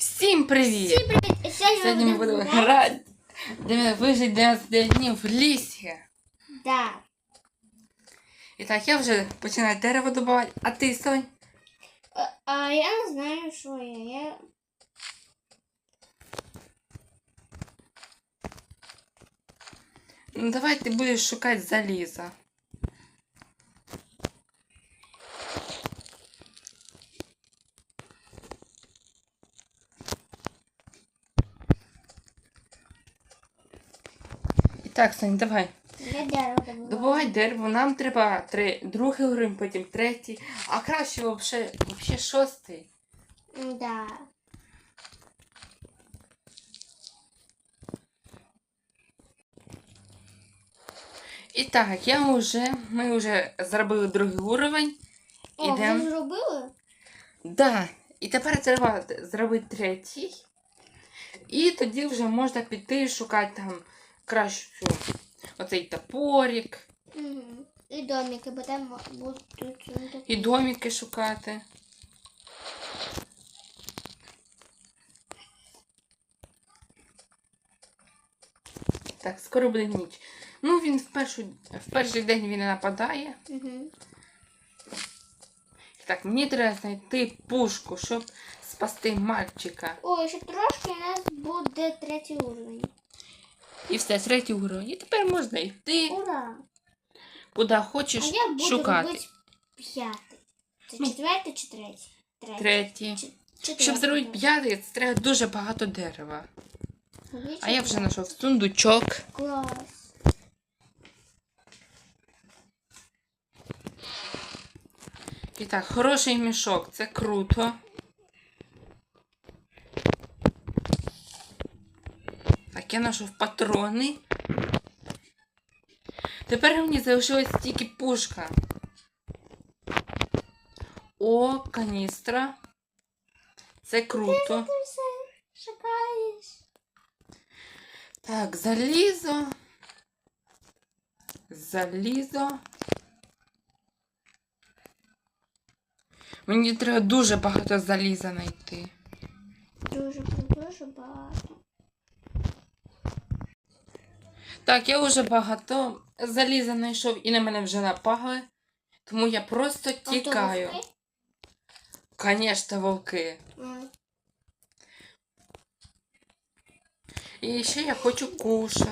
Всім привіт! Всім привіт! Сьогодні, Сьогодні ми будемо грати, де вижить 99 днів в лісі. Да. І так, я вже починаю дерево добувати, а ти, Сонь? А, а я не знаю, що я. я... Ну давай ти будеш шукати залізо. Так, Сонь, давай. Я дерево. Добувай дерево, нам треба три, другий уровень, потім третій, а краще вообще, вообще шостий. Да. І так, я вже, ми вже зробили другий уровень. О, Ідем. ви зробили? Да. І тепер треба зробити третій. І тоді вже можна піти шукати там кращу оцей топорик. І домики, бо там будуть і домики шукати. Так, скоро буде ніч. Ну, він в, першу, в перший день він нападає. Угу. Так, мені треба знайти пушку, щоб спасти мальчика. О, ще трошки у нас буде третій уровень. І все, третій уровень. І тепер можна йти, Ура! куди А хочеш я буду шукати. робити п'ятий. Це Ну. четвертий чи третій? Третій. Четвертий. Щоб зробити п'ятий, це треба дуже багато дерева. А я вже четвертий. знайшов сундучок. Клас. І так, хороший мішок, це круто. Так, я знайшов патрони. Тепер мені залишилась тільки пушка. О, каністра. Це круто. Ти все шукаєш. Так, залізо. Залізо. Мені треба дуже багато заліза знайти. Дуже, дуже багато. Так, я вже багато заліза знайшов і на мене вже напали. Тому я просто тікаю. Звісно, вовки. І ще я хочу кушати.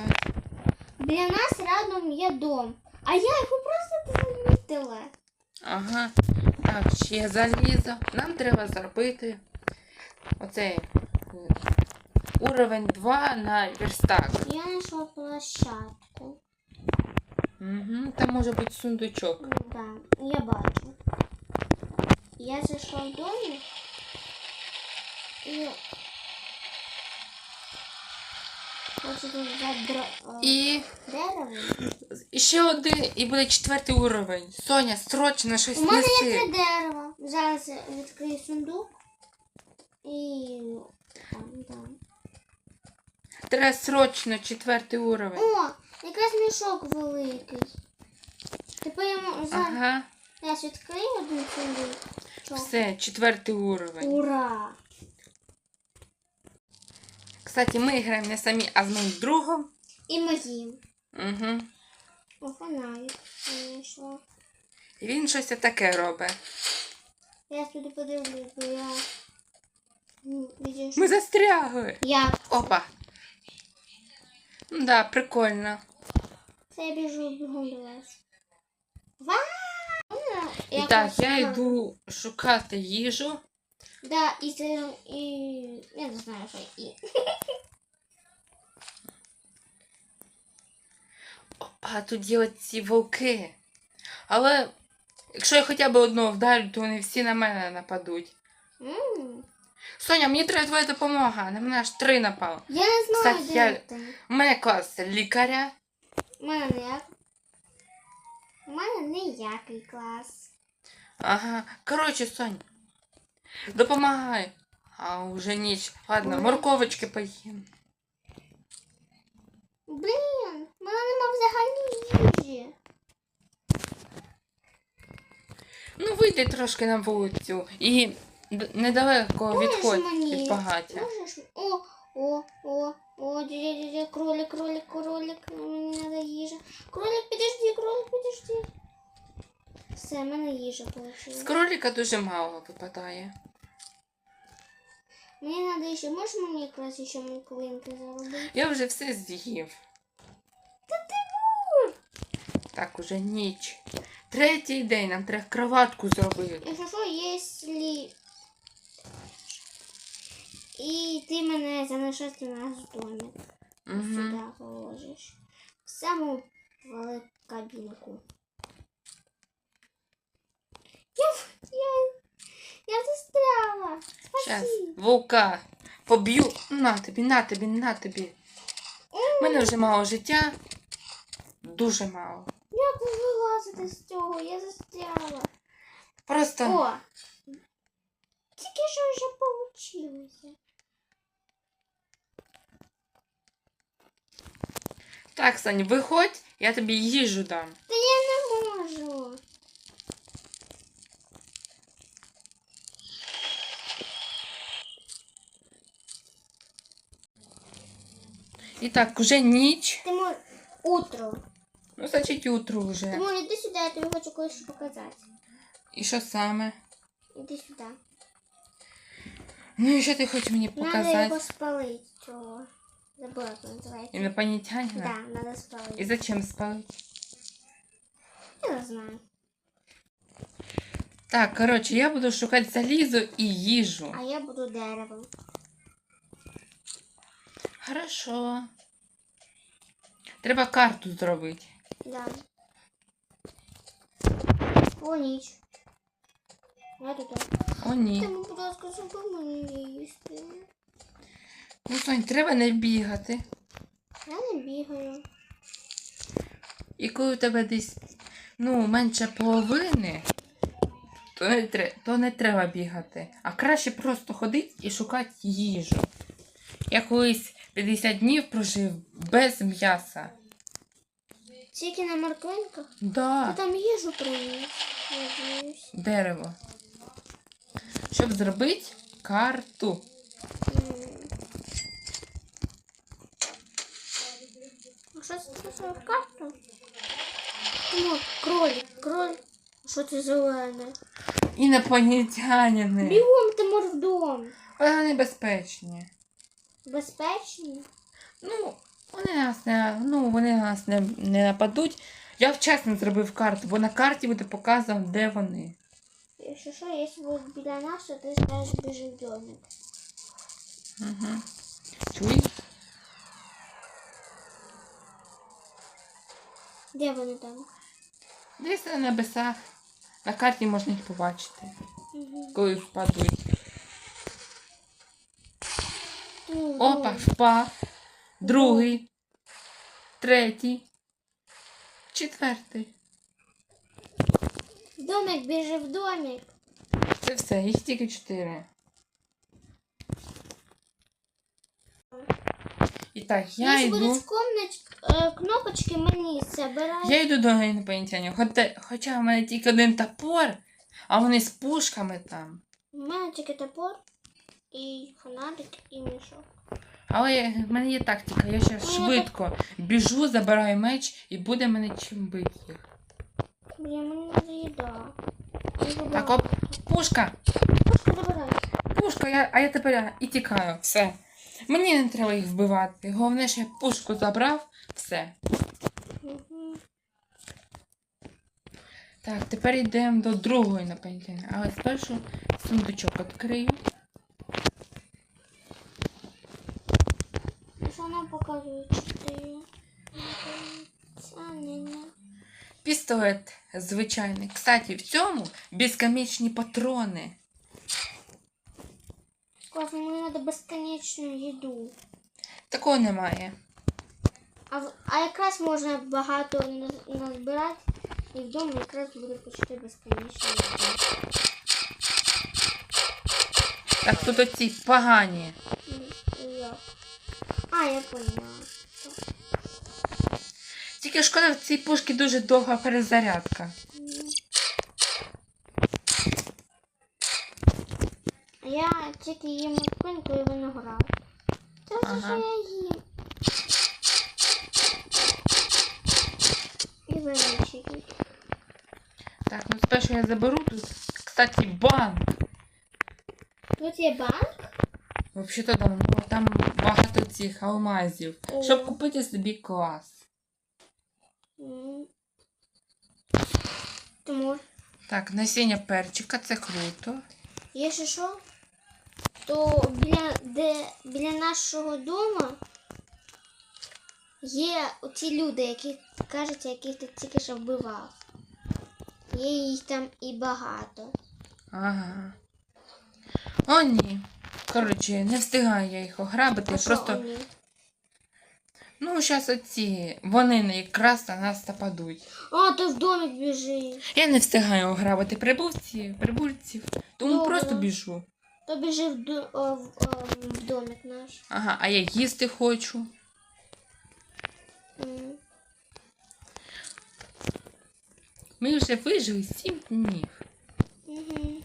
Біля нас рядом є дом. А я його просто замітила. Ага. Так, ще залізо. Нам треба зробити оцей е, уровень 2 на верстак. Я знайшла площадку. Угу. Там може бути сундучок. М, Да, я бачу. Я зайшла в домик і і... Дерево. і ще один, і буде четвертий уровень. Соня, срочно щось У мене є три дерева. Зараз відкрию сундук. І там, там. Треба срочно четвертий уровень. О, якраз мішок великий. Тепер я можу зараз Ага. я ж відкрию один сундук. Все, четвертий уровень. Ура! Кстати, ми граємо не самі, а з моїм другом. І моїм. Угу. О, фонарик знайшла. І він щось таке робить. Я туди подивлюсь, бо я. Ми застрягли. Я. Опа. Да, прикольно. Це я біжу. Вау! І так, я йду шукати їжу. Да, і це, і... Я не знаю, що і. Опа, тут є ці вовки. Але якщо я хоча б одного вдарю, то вони всі на мене нападуть. М. Соня, мені треба твоя допомога. На мене аж три напало. Я не знаю, Кстати, де я-. У мене клас лікаря. У мене як? У мене ніякий клас. Ага. Коротше, Сонь. Допомагай. А вже ніч. Ладно, Ой. морковочки поїм. Блін, в мене нема взагалі їжі. Ну, вийди трошки на вулицю і д- недалеко Можеш відходь мені? від багаття. Можеш? О, о, о, о, дядя, кролик, кролик, кролик. Мені треба їжа. Кролик, підожди, кролик, підожди. Все, в мене їжа З вийшла. кролика дуже мало випадає. Мені треба ще, можеш мені якраз ще муклинки заробити? Я вже все з'їв. Так, уже ніч. Третій день нам треба кроватку зробити. Якщо що, якщо... І ти мене залишиш на наш домик. Угу. Сюди положиш. В саму велику кабінку. Я, я, я застряла. Щас, Спасибо. вовка поб'ю. На тобі, на тобі, на тобі. У мене вже мало життя. Дуже мало. Як ви вилазите з цього? Я застряла. Просто О! Тільки що вже получилося. так, Сань, виходь, я тобі їжу дам. Та я не можу. І так, уже ніч. Ти мож... Утро. Ну, значить, утро Ти вже. мож, іди сюди, я тобі хочу кое-що показати. І що саме? Іди сюди. Ну і що ти хочеш мені Надо його показати? спалити цього. Забула, як він називається. Інопланетянина? Да, надо спалити. І зачем спалити? Я не знаю. Так, коротше, я буду шукати залізо і їжу. А я буду деревом. Хорошо. Треба карту зробити. Да. О, ніч. Я тут. О, ні. Ти, будь ласка, зроби мені їсти. Ну, Сонь, треба не бігати. Я не бігаю. І коли у тебе десь ну, менше половини, то не, тре- то не треба бігати. А краще просто ходити і шукати їжу. Я колись 50 днів прожив без м'яса. Тільки на морквинках. Ти Да, там їжу приніс. Дерево. Щоб зробити карту. Що це в карту? О, кролик, кролик. Що це зелене? Інопланетянини. Бігом ти в дом. Вони небезпечні. Безпечні? Ну, вони нас не, ну, вони нас не, не нападуть. Я вчасно зробив карту, бо на карті буде показано, де вони. Якщо що, якщо будуть біля нас, то ти скажеш біжи в домик. Угу. Чуєш? Де вони там? Десь на небесах. На карті можна їх побачити, Угу. коли впадуть. Опа, впав. Другий. Третій. Четвертий. Домик біжи в домик. Це все, їх тільки чотири. І так, я Якщо йду. будуть комнач... е, кнопочки, мені забирай. Я йду до інопланетянів. Хоча, хоча в мене тільки один топор, а вони з пушками там. У мене тільки топор і фонарик і мішок. Але я- в мене є тактика, я ще Ну, швидко біжу, забираю меч і буде мене чим бити їх. Блін, мені не їда. Так, оп, пушка! Пушку забирай. Пушка, я, а я тепер і тікаю. Все. Мені не треба їх вбивати. Головне, що я пушку забрав, все. Угу. Так, тепер йдемо до другої інопланетяни. Але спершу сундучок відкрию. Що нам показує. Пістолет звичайний. Кстати, в цьому безконечні патрони. Класно, треба безконечну їду. Такого немає. А, а якраз можна багато назбирати, і вдома якраз буде почти безконечно. їда. Так, тут оці погані. А, я поняла. Тільки шкода, в цій пушці дуже довга перезарядка. М. А я тільки їм морквинку і виноград. Це все, Ага. що я їм. І вирішую. Так, ну спершу я заберу тут. Кстати, банк. Тут є банк. Взагалі-то там, там багато цих алмазів. О. Щоб купити собі клас. М. Тому Так, насіння перчика, це круто. Є ще що? То біля, де, біля нашого дому є оці люди, які кажуть, яких ти тільки що вбивав. Є їх там і багато. Ага. О, ні. Коротше, не встигаю я їх ограбити. А що просто. вони? Ну, зараз оці. Вони якраз на нас нападуть. А, ти в домик біжи. Я не встигаю ограбити прибульців, прибульців. Тому Добре. просто біжу. То біжи в, до, о, в, о, в домик наш. Ага, а я їсти хочу. М. Ми вже вижили сім днів. Мгм.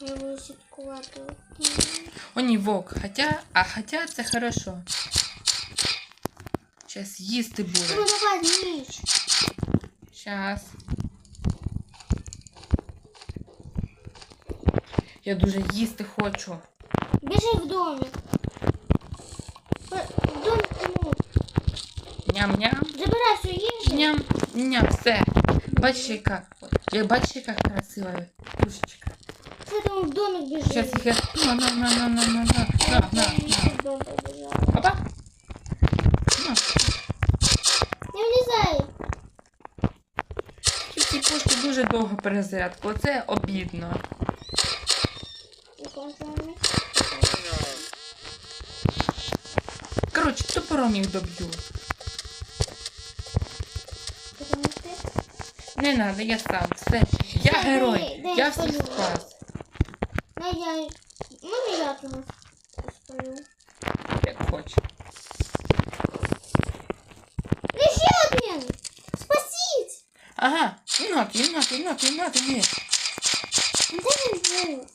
Я буду слідкувати. О, ні, вок. Хотя, а хотя це хорошо. Зараз їсти Ну буде. давай, ніч. Щас. Я дуже їсти хочу. Біжи в домик. Ням-ням. Забирай всю їжу. Ням. Ням. Все. Бачиш, яка. Я бачиш, яка красива пушечка. Ти там в домик біжи. Сейчас їх. я- На, на, на, на, на, на, на, на, на. Опа. На. Не влізай. Ці пушки дуже довго перезарядку. Оце обідно. Коротше, їх доб'ю. Не надо, я сам. Все. Я герой. Я всіх спас. Не, я... Можна я тебе спалю? Як хочеш. Ще один! Спасіть! Ага, єнот, єнот, єнот, єнот, є. Де він був?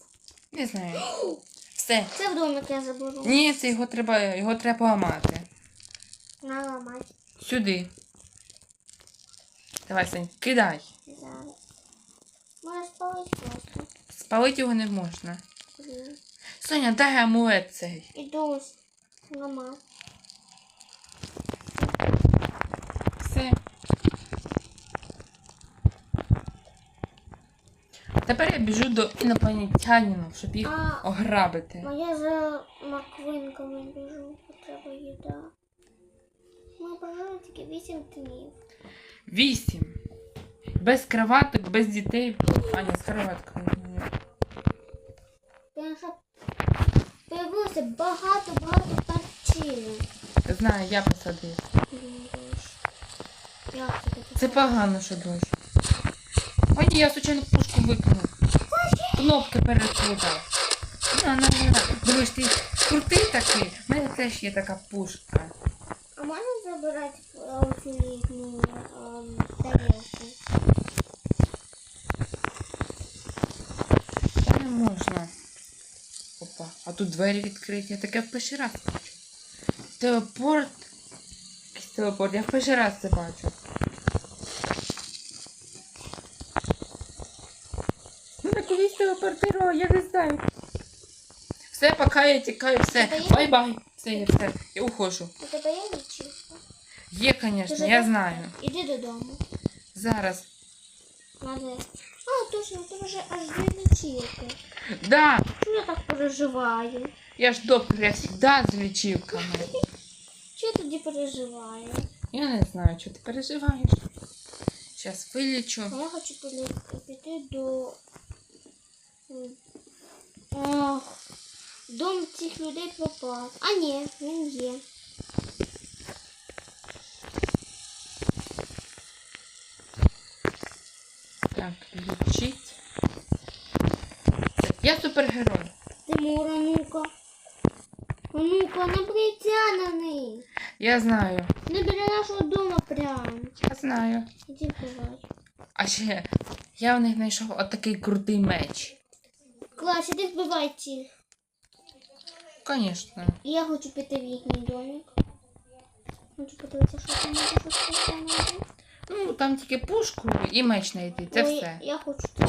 Не знаю. Все. Це в домик я заберу. Ні, це його треба, його треба поламати. Наламати Сюди. Давай, Сань, кидай. зараз. Можеш спалити просто. Спалити його не можна. Блін. Соня, дай амулет цей. Іду ламати. Все. Тепер я біжу до інопланетянина, щоб їх А, ограбити. а я за морквинками біжу, бо треба їда. Ми тільки 8 днів. Вісім. Без кроваток, без дітей. А, ні, з що появилося багато-багато перчинок. Знаю, я посадив. Це погано, що дощ. Ой, ні, я случайно пушку викинув. Кнопки переплутав. На, на, на, на. Думаєш, ти крутий такий? У мене теж є така пушка. А можна забирати е, оцю їхню ем, тарілку? Та не можна. Опа, а тут двері відкриті. Я таке в перший раз бачу. Телепорт. Телепорт, я в перший раз це бачу. Мене колись телепортировало, я не знаю. Все, поки я тікаю, все. Бай-бай. Все, я все. Я ухожу. У тебе є? Є, Ти звісно, я знаю. Іди додому. Зараз. А, точно, тебе вже аж дві лічівки. Да, Чому я так переживаю? я ж доктор, я завжди з лічівками. Чого я тоді переживаю? Я не знаю, що ти переживаєш. Зараз вилічу. А я хочу піти до. Ох, дом цих людей пропав. А ні, він є. Так, лічить. Я супергерой. Тимура, ну-ка. Ну-ка, не притягнений. Я знаю. Не біля нашого дому прям. Я знаю. Іди бувай. А ще я в них знайшов отакий крутий меч. Клас, іди вбивай ціль. Звісно. Я хочу піти в їхній домик. Хочу подивитися, що там може щось знайти. Ну, там тільки пушку і меч знайти, це Ой, все. Я хочу це.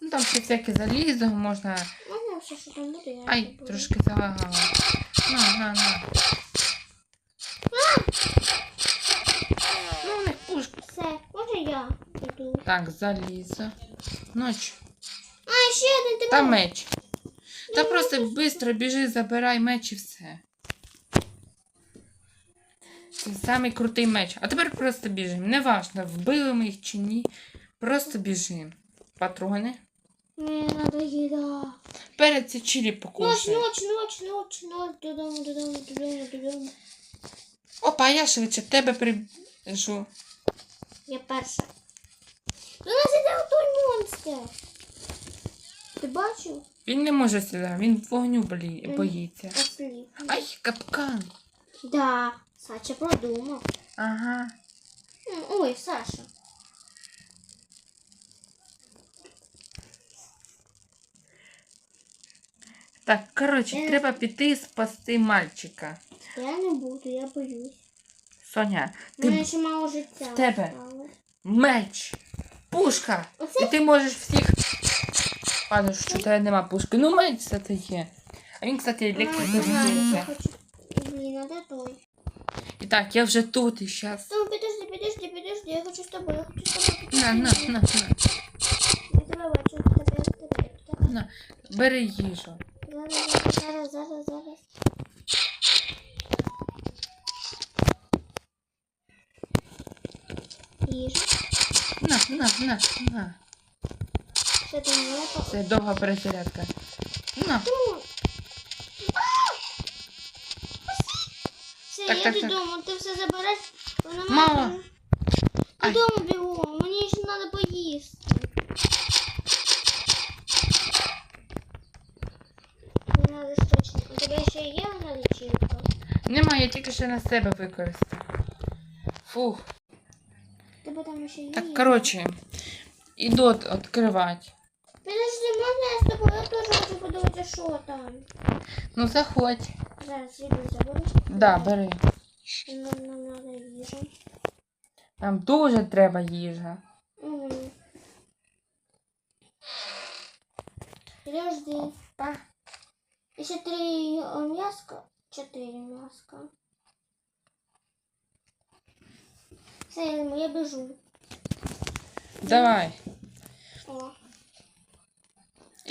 Ну там ще всяке залізо можна. Можна все, що там буде, я Ай, зроблю. трошки залагала. На, на, на. Ну, у них пушка. Все, може я піду. Так, залізо. Ноч. А, ще один тебе. Та меч. Та просто швидко біжи, забирай меч і все. Це самий крутий меч. А тепер просто біжимо. Неважно, вбили ми їх чи ні. Просто біжимо. Патрони. Мені надо їда. Перед ці чилі Ночь, покушай. ночь, ночь, ночь, ночь, додому, додому, додому, додому. Опа, я швидше тебе прибіжу. Я перша. До нас іде той монстр. Ти бачив? Він не може сюди, він вогню боїться. Ай, капкан. Да, Сача продумав. Ага. Ой, Саша. Так, коротше, Е. треба піти спасти мальчика. Я не буду, я боюсь. Соня, У ти мене ще мало життя. в тебе. осталось. меч, пушка. Оце І ти можеш всіх. Ладно, що тебе нема пушки. Ну меч це ти є. А він, кстати, А, я знаю, я хочу. Блін, а де той? Так, я вже тут і щас. Стой, підожди, підожди, підожди, я хочу з тобою, я хочу з тобою. На, на, на, на, Я тебе бачу, тебе, тебе, тебе. на. Бери їжу. Зараз, зараз, зараз, зараз, зараз. Їжа. На, на, на, на. Що там є? Це довга перезарядка. На. Ну. Так, я так, так. додому, ти все забереш. Вона Мама. має-. Додому бігом, мені ще треба поїсти. Не треба точно. У тебе ще є одна лічилка? Нема, я тільки що на себе використав. Фух. Тебе там ще є? Так, коротше, іду відкривати. Підожди, можна я з тобою Я теж хочу подивитися, що там. Ну заходь. Зараз іду, заберу. Да, бери. Нам, нам треба їжа. Нам дуже треба їжа. Угу. Подожди. Па. І ще три м'яска. Чотири м'яска. Все, я, я біжу. Давай.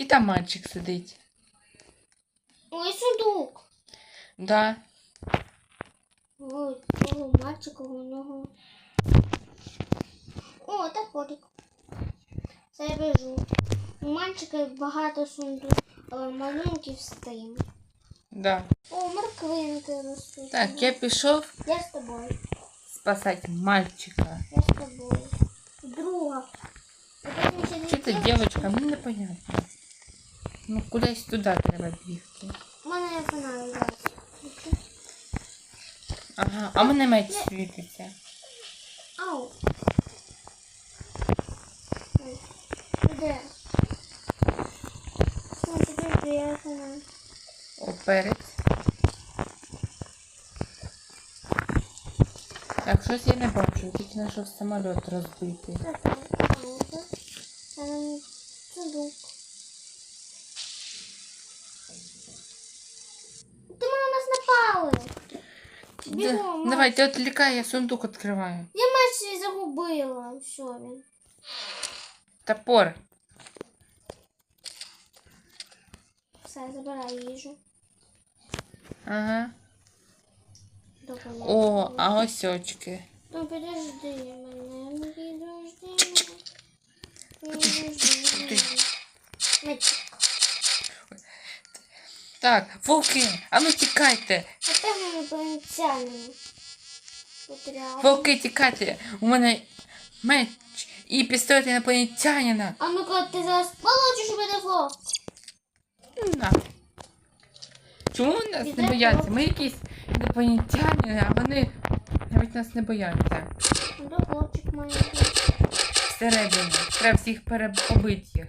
І там мальчик сидить. Ой, сундук. Да. Ой, того мальчика у нього. О, так котик. Це я біжу. У мальчика багато сундук, але маленький встиг. Да. О, морквинки ростуть. Так, я пішов Я з тобою. спасати мальчика. Я з тобою. Друга. Чи це дівчинка? Мені непонятно. Ну кудись туди треба бігти. У мене є фонарик. Ага, а мене меч світиться. Ау. Де? Ну, я. О, перець. Так, щось я не бачу, тільки знайшов самоліт розбитий. Давай, ти відлікай, я сундук відкриваю. Я меч свій загубила. Що він? Топор. Все, забирай їжу. Ага. Допомогу. О, а ось очки. Ну подожди мене, підожди. Підожди. Мечик. Так, вовки, а ну тікайте. Напевно, інопланетяни. Вовки, тікайте. У мене меч і пістолет інопланетянина. А ну-ка, ти зараз получиш мене вовк. На. Чому нас не бояться? Ми якісь інопланетяни, а вони навіть нас не бояться. Ну, хлопчик маленький. Всередині. Треба всіх перебити їх.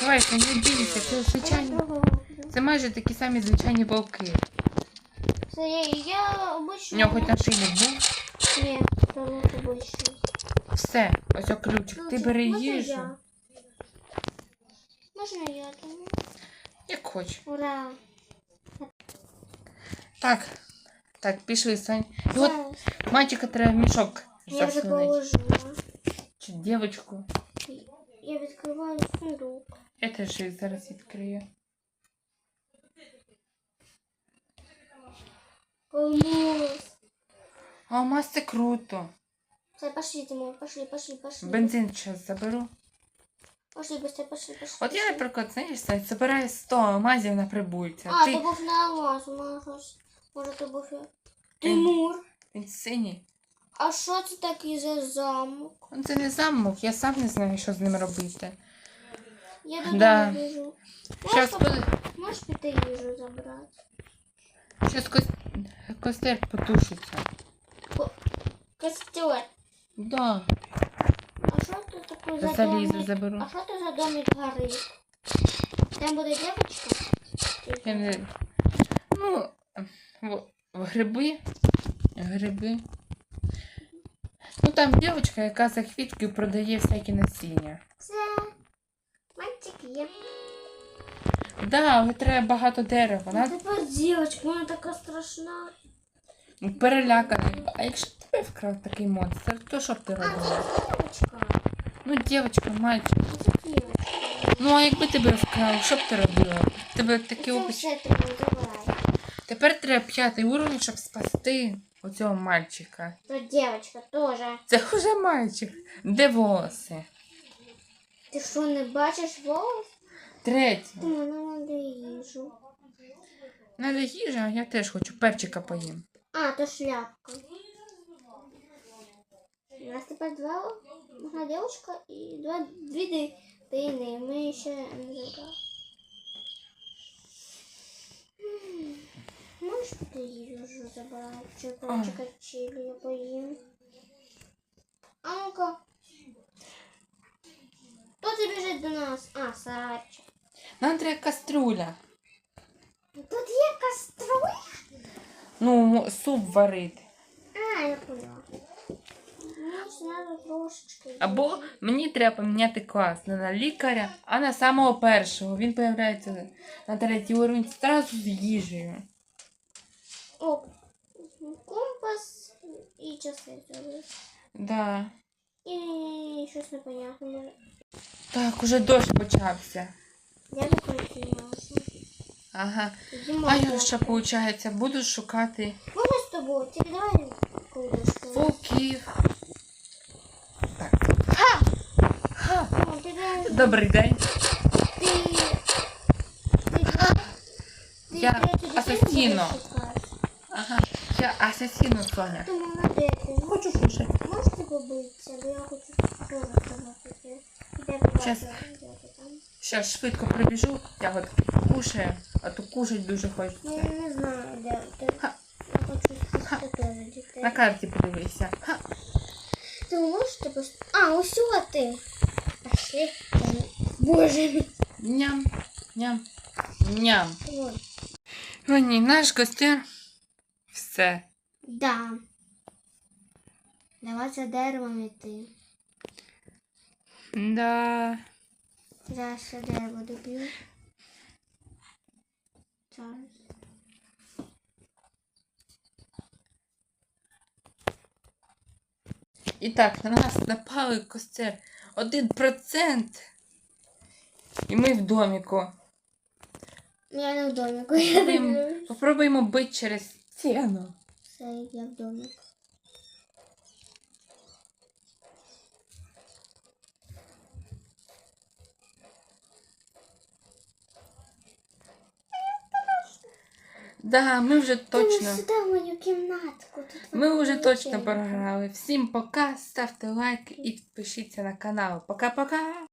відкривайся, не бійся, це звичайні. Це майже такі самі звичайні вовки. Це я, я У обично... нього хоч нашийник був. Ні, це лук обичний. Все, ось о ключик. Ти бери Можна їжу. я? Можна я там? Як хочеш. Ура! Так. Так, пішли, Сань. І от Зараз. мальчика треба в мішок Я вже засунути. положила. Чи дівочку. Я відкриваю сундук. Я теж їх зараз відкрию. Алмаз. Алмаз це круто. Все, пошли, Тимур, пошли, пошли, пошли. Бензин зараз заберу. Пошли, быстрее, пошли, пошли. От я, наприклад, знаєш, Сань, забираю 100 алмазів на прибульця. А, Ти... то був на алмаз, може, може, то був... я. Він- Тимур, Він синій. а що це такий за замок? Це не замок, я сам не знаю, що з ним робити. Я додому Да. біжу. Щас, Можеш, буде... можеш піти їжу забрати? Щас. Костер потушиться. Костер, Да, а що це таке за залізо домик? заберу. А що це за домик горить? Там буде дівчинка? Я не... Ну, в... гриби. Гриби. Ну там дівчинка, яка за квіткою продає всякі насіння. Це мальчик є. Да, але треба багато дерева. А Вона тепер дівчинка, вона така страшна. перелякана. А якщо тебе вкрав такий монстр, то що б ти робила? дівчинка. Ну, дівчинка, мальчик. Це дівчинка. Ну, а якби тебе вкрав, що б ти робила? Тебе такі Це опич... все тобі. Тепер треба п'ятий уровень, щоб спасти оцього мальчика. То дівчинка теж. Це вже мальчик. Де волоси? Ти що, не бачиш волос? Ти мене надо їжу. Надо їжа, я теж хочу перчика поїм. А, то шляпка. У нас тепер два одна девушка і два дві дитини. Ми ще не забрали. Можеш ти їжу забрати? Чи перчика чилі я поїм? А ну-ка. Хто біжить до нас? А, Сарача. Нам треба каструля. Тут є каструля? Ну, суп варити. А, я поняла. Або мені треба поміняти клас не на лікаря, а на самого першого. Він появляється на третій уровень одразу з їжею. О, компас і часи зробив. Да. І щось непонятне. Так, уже дощ почався. Я закрутилася. Ага. А я що виходить, буду шукати Можна з тобою? Тільки давай колдочку. вовків. Так. Ха! Ха! Ти Добрий день. Ти... Ти... Ти Я асасіно. Ага. Я асасіну Соня. Ти молодець. Хочу кушати. Можете побитися, бо я хочу теж сказати. Де побачила, Щас. де ти там? Зараз швидко прибіжу, ягодки кушаю, а то кушать дуже хочеться. я не знаю, де. Я хочу дітей. На карті подивися. Ха. Ти можеш тебе... А, ось ти. Ще... Боже мій. Ням, ням, ням. Ой. Ну ні, наш костер. Все. Да. Давай за деревом йти. Да. Зараз ще дерево доб'ю. Зараз. І так, на нас напали костер. Один процент. І ми в доміку. Я не в домику. Я Попробуємо, дивлюсь. попробуємо бити через стіну. Все, я в домику. Да, ми вже точно. Сюди в мою кімнатку. Тут Ми вже точно програли. Всім пока, ставте лайк і підпишіться на канал. Пока-пока!